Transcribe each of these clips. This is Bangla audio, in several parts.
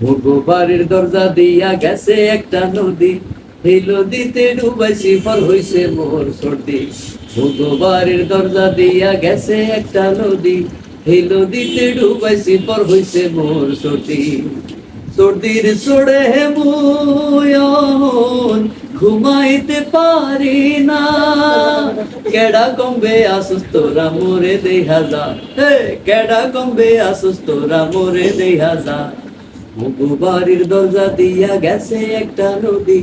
ভোগো বাড়ির দরজা দিয়া গেছে একটা নদী। এই নদীতে ডুবাইছি ফল হইছে মোর সর্দি। ভোগো বাড়ির দরজা দিয়া গেছে একটা নদী। এই নদীতে ডুবাইছি ফল হইছে মোর সর্দি। সর্দির সরে মুয়ন ঘুমাইতে পারি না। কেডা কমবে আসুস তোরা মোরে দেখা যা। হে, কেডা কমবে আসুস তোরা মোরে দেখা যা। মগু বাড়ির দরজা দিয়া গেছে একটা নদী।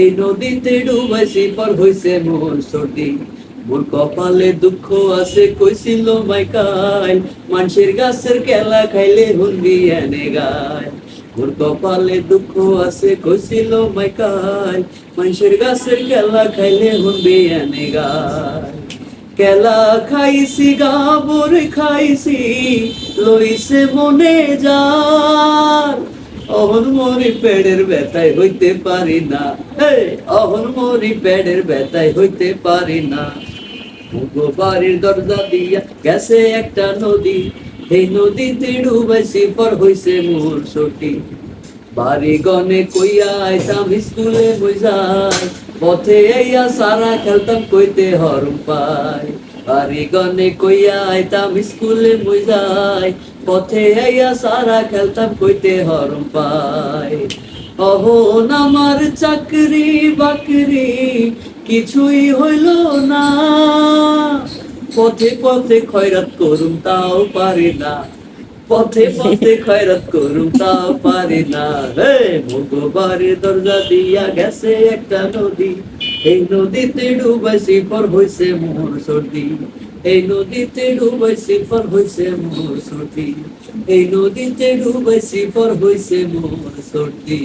এই নদীতে ডুবাইছি পর হইছে মোর সর্দি। মোর কপালে দুঃখ আছে কইছিল মাইকাই। মানুষের গাছের কেলা খাইলে হুনবি এনে গায়। মোর কপালে দুঃখ আছে কইছিল মাইকাই। মানুষের গাছের কেলা খাইলে হুনবি এনে গায়। কেলা খাইছি, গাবর খাইছি, লইছে মনে যার। অহন মরি পেড়ের ব্যথায় হইতে পারি না। অহন মরি পেড়ের ব্যথায় হইতে পারি না। বাড়ির দরজা দিয়া গেছে একটা নদী। এই নদীতে ডুবাইছি, পর হইছে মোর ছুটি। বাড়ি গনে কইয়া আইতাম স্কুলে বইজাই পথে আইয়া সারা খেলতাম কইতে হরম পাই। বাড়ি গনে কইয়া আইতাম স্কুলে বইজাই পথে আইয়া সারা খেলতাম কইতে হরম পাই। অহন আমার চাকরি বাকরি কিছুই হইল না। পথে পথে খয়রাত করুম, তাও পারি না। পথে পথে খয়রাত করুম তাও পারি না। রে মুগো দরজা দিয়া গেছে একটা নদী। এই নদীতে ডুবাইছি পর হইছে মোর সর্দি। এই নদীতে ডুবাইছি পর হইছে মোর সর্দি। এই নদীতে ডুবাইছি পর হইছে মোর সর্দি।